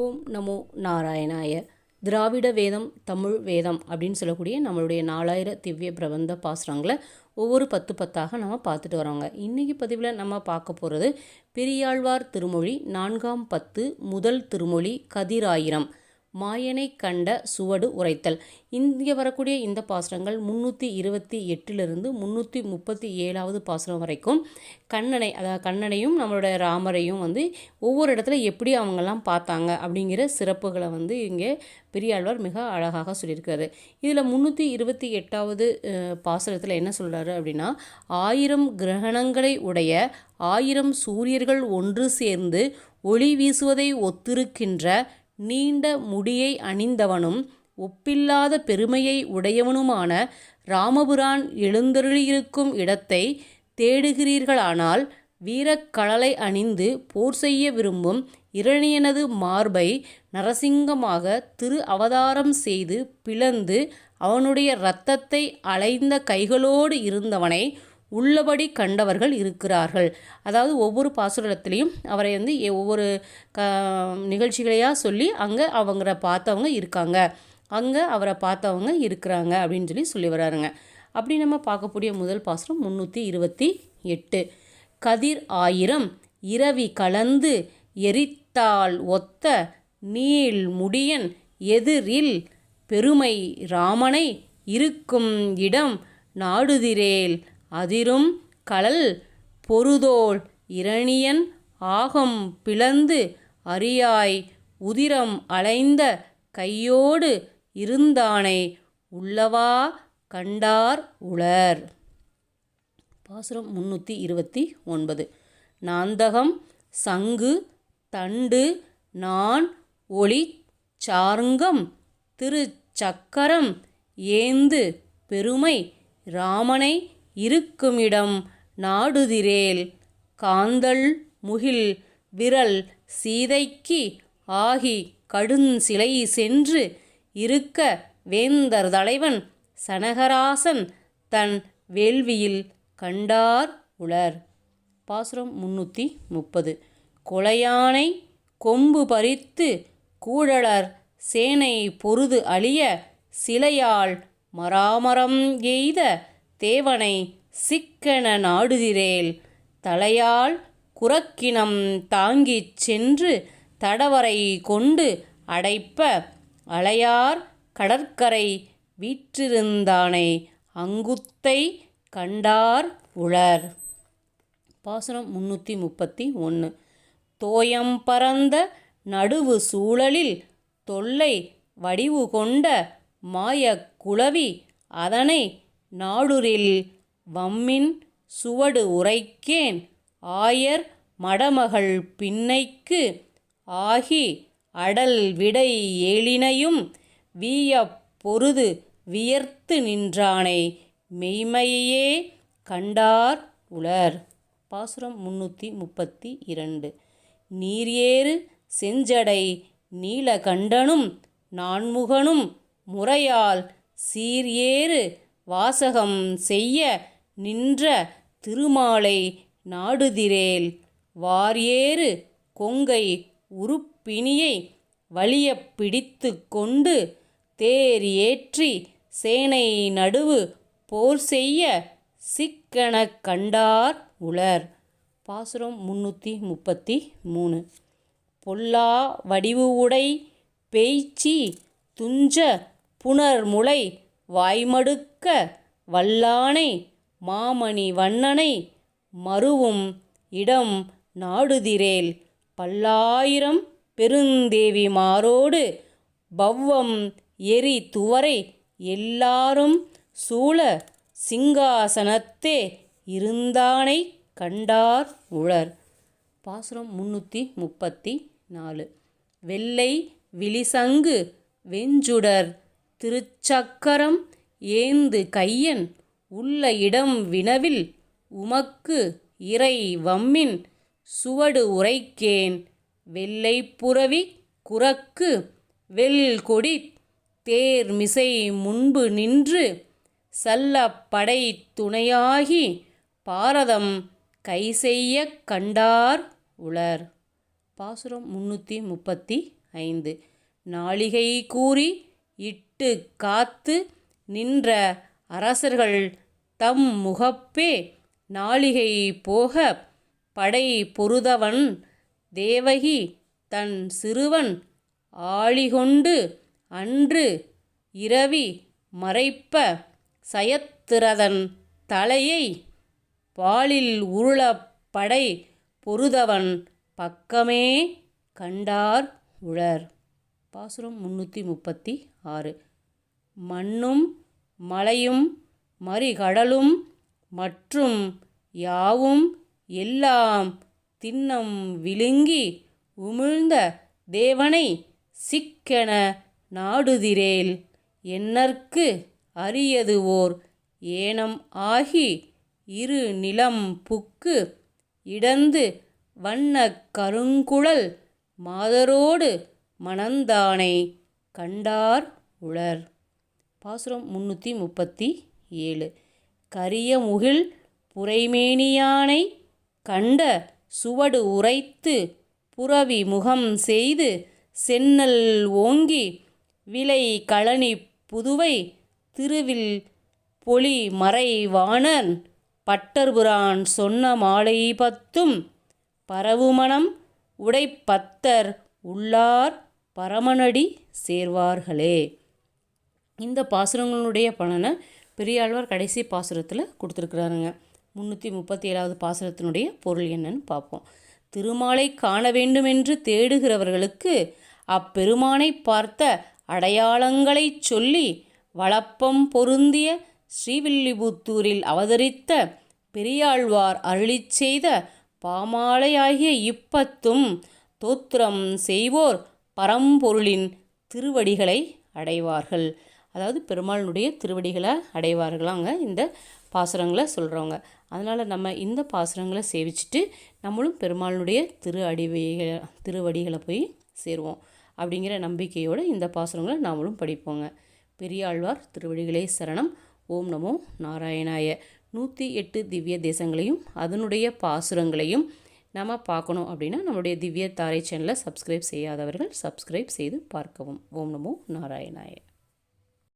ஓம் நமோ நாராயணாய. திராவிட வேதம் தமிழ் வேதம் அப்படின்னு சொல்லக்கூடிய நம்மளுடைய நாலாயிர திவ்ய பிரபந்த பாசுரங்களை ஒவ்வொரு பத்து பத்தாக நம்ம பார்த்துட்டு வரோங்க. இன்றைக்கி பதிவில் நம்ம பார்க்க போகிறது பெரியாழ்வார் திருமொழி நான்காம் பத்து முதல் திருமொழி கதிராயிரம். மாயனை கண்ட சுவடு உரைத்தல். இங்கே வரக்கூடிய இந்த பாசுரங்கள் முந்நூற்றி இருபத்தி எட்டிலிருந்து முந்நூற்றி முப்பத்தி ஏழாவது பாசுரம் வரைக்கும் கண்ணனை அதாவது கண்ணனையும் நம்மளோட ராமரையும் வந்து ஒவ்வொரு இடத்துல எப்படி அவங்கெல்லாம் பார்த்தாங்க அப்படிங்கிற சிறப்புகளை வந்து இங்கே பெரியாழ்வார் மிக அழகாக சொல்லியிருக்காரு. இதில் முந்நூற்றி இருபத்தி எட்டாவது பாசுரத்தில் என்ன சொல்கிறாரு அப்படின்னா ஆயிரம் கிரகணங்களை உடைய ஆயிரம் சூரியர்கள் ஒன்று சேர்ந்து ஒளி வீசுவதை ஒத்திருக்கின்ற நீண்ட முடியை அணிந்தவனும் ஒப்பில்லாத பெருமையை உடையவனுமான ராமபுரான் எழுந்தருளியிருக்கும் இடத்தை தேடுகிறீர்களானால் வீரக்கழலை அணிந்து போர் செய்ய விரும்பும் இரணியனது மார்பை நரசிங்கமாக திரு அவதாரம் செய்து பிளந்து அவனுடைய இரத்தத்தை அலைந்த கைகளோடு இருந்தவனை உள்ளபடி கண்டவர்கள் இருக்கிறார்கள். அதாவது ஒவ்வொரு பாசுரத்துலேயும் அவரை வந்து ஒவ்வொரு க நிகழ்ச்சிகளையாக சொல்லி அங்கே அவங்கள பார்த்தவங்க இருக்காங்க. அங்கே அவரை பார்த்தவங்க இருக்கிறாங்க அப்படின்னு சொல்லி சொல்லி வராருங்க. அப்படி நம்ம பார்க்கக்கூடிய முதல் பாசுரம் முந்நூற்றி இருபத்தி எட்டு. கதிர் ஆயிரம் இரவி கலந்து எரித்தால் ஒத்த நீள் முடியன் எதிரில் பெருமை ராமனை இருக்கும் இடம் நாடுதிரேல். அதிரும் கலல் பொருதோல் இரணியன் ஆகம் பிளந்து அரியாய் உதிரம் அலைந்த கையோடு இருந்தானை உள்ளவா கண்டார் உளர். பாசுரம் முன்னூற்றி இருபத்தி ஒன்பது. நாந்தகம் சங்கு தண்டு நான் ஒளி சார்ங்கம் திருச்சக்கரம் ஏந்து பெருமை ராமனை இருக்குமிடம் நாடுதிரேல் காந்தள் முகில் விரல் சீதைக்கு ஆகி கடுஞ்சிலை சென்று இருக்க வேந்தர் தலைவன் சனகராசன் தன் வேள்வியில் கண்டார் உளர். பாசுரம் முன்னூற்றி முப்பது. கொலையானை கொம்பு பறித்து கூழலர் சேனை பொருது அழிய சிலையால் மராமரம் எய்த தேவனை சிக்கென நாடுதிரேல் தலையால் குரக்கினம் தாங்கிச் சென்று தடவரை கொண்டு அடைப்ப அலையார் கடற்கரை வீற்றிருந்தானை அங்குத்தை கண்டார் உளர். பாசனம் முன்னூற்றி முப்பத்தி ஒன்று தோயம் பரந்த நடுவு சூழலில் தொல்லை வடிவு கொண்ட மாயக் குளவி அதனை நாடுரில் வம்மின் சுவடு உரைக்கேன். ஆயர் மடமகள் பின்னைக்கு ஆகி அடல் விடை ஏழினையும் வீயப் பொருது வியர்த்து நின்றானை. மெய்மையே கண்டார் உலர். பாசுரம் முன்னூற்றி முப்பத்தி இரண்டு. நீரேறு செஞ்சடை நீலகண்டனும் நான்முகனும் முறையால் சீர்ஏறு வாசகம் செய்ய நின்ற திருமாலை நாடுதிரேல். வாரியேறு கொங்கை உருப்பினியை வலிய பிடித்து கொண்டு தேர் ஏற்றி சேனை நடுவு போர் செய்ய சிக்கன கண்டார் உலர். பாசுரம் முன்னூற்றி முப்பத்தி மூணு. பொல்லா வடிவு உடை பேய்ச்சி துஞ்ச புனர்முளை வாய்மடுக்க வல்லானை மாமணி வண்ணனை மறுவும் இடம் நாடுதிரேல். பல்லாயிரம் பெருந்தேவி மாரோடு பவ்வம் எரி துவரை எல்லாரும் சூழ சிங்காசனத்தே இருந்தானை கண்டார் உழர் பாசுரம் முன்னூற்றி முப்பத்தி நாலு. வெள்ளை விழிசங்கு வெஞ்சுடர் திருச்சக்கரம் ஏந்து கையன் உள்ள இடம் வினவில் உமக்கு இறை வம்மின் சுவடு உரைக்கேன். வெள்ளை புறவி குரக்கு வெல் கொடி தேர் மிசை முன்பு நின்று சல்ல துணையாகி பாரதம் கை செய்ய கண்டார் உளர். பாசுரம் முன்னூற்றி முப்பத்தி ஐந்து. நாளிகை கூறி இட்டு காத்து நின்ற அரசர்கள் தம் முகப்பே நாளிகை போக படை பொருதவன் தேவகி தன் சிறுவன் ஆழிகொண்டு அன்று இரவி மறைப்ப சயத்திரதன் தலையை பாலில் உருளப்படை பொருதவன் பக்கமே கண்டார் உளர் பாசுரம் முன்னூற்றி முப்பத்தி ஆறு. மண்ணும் மலையும் மறிகடலும் மற்றும் யாவும் எல்லாம் திண்ணம் விழுங்கி உமிழ்ந்த தேவனை சிக்கென நாடுதிரேல். என்னற்கு அரியது ஓர் ஏனம் ஆகி இரு நிலம் புக்கு இடந்து வண்ணக் கருங்குழல் மாதரோடு மணந்தானை கண்டார் உளர். பாசுரம் முன்னூற்றி முப்பத்தி ஏழு. கரிய முகில் புரைமேனியானை கண்ட சுவடு உரைத்து புறவி முகம் செய்து சென்னல் ஓங்கி விலை களனி புதுவை திருவில் பொலி மறைவாணன் பட்டர்புரான் சொன்ன மாலை பத்தும் பரவுமணம் உடைப்பத்தர் உள்ளார் பரமனடி சேர்வார்களே. இந்த பாசுரங்களுடைய பலனை பெரியாழ்வார் கடைசி பாசுரத்தில் கொடுத்துருக்குறாருங்க. முந்நூற்றி முப்பத்தி ஏழாவது பாசுரத்தினுடைய பொருள் என்னன்னு பார்ப்போம். திருமாலை காண வேண்டுமென்று தேடுகிறவர்களுக்கு அப்பெருமானை பார்த்த அடையாளங்களைச் சொல்லி வளப்பம் பொருந்திய ஸ்ரீவில்லிபுத்தூரில் அவதரித்த பெரியாழ்வார் அருளிச் செய்த பாமாலையாகிய இப்பத்தும் தோத்திரம் செய்வோர் பரம்பொருளின் திருவடிகளை அடைவார்கள். அதாவது பெருமாளினுடைய திருவடிகளை அடைவார்களாங்க. இந்த பாசுரங்களை சொல்கிறவங்க அதனால் நம்ம இந்த பாசுரங்களை சேவிச்சுட்டு நம்மளும் பெருமாளினுடைய திரு அடிவைகளை திருவடிகளை போய் சேருவோம். அப்படிங்கிற நம்பிக்கையோடு இந்த பாசுரங்களை நாமளும் படிப்போங்க. பெரியாழ்வார் திருவடிகளே சரணம். ஓம் நமோ நாராயணாய. நூற்றி எட்டு திவ்ய தேசங்களையும் அதனுடைய பாசுரங்களையும் நம்ம பார்க்கணும் அப்படின்னா நம்மளுடைய திவ்ய தாரை சேனலை சப்ஸ்கிரைப் செய்யாதவர்கள் சப்ஸ்கிரைப் செய்து பார்க்கவும். ஓம் நமோ நாராயணாய.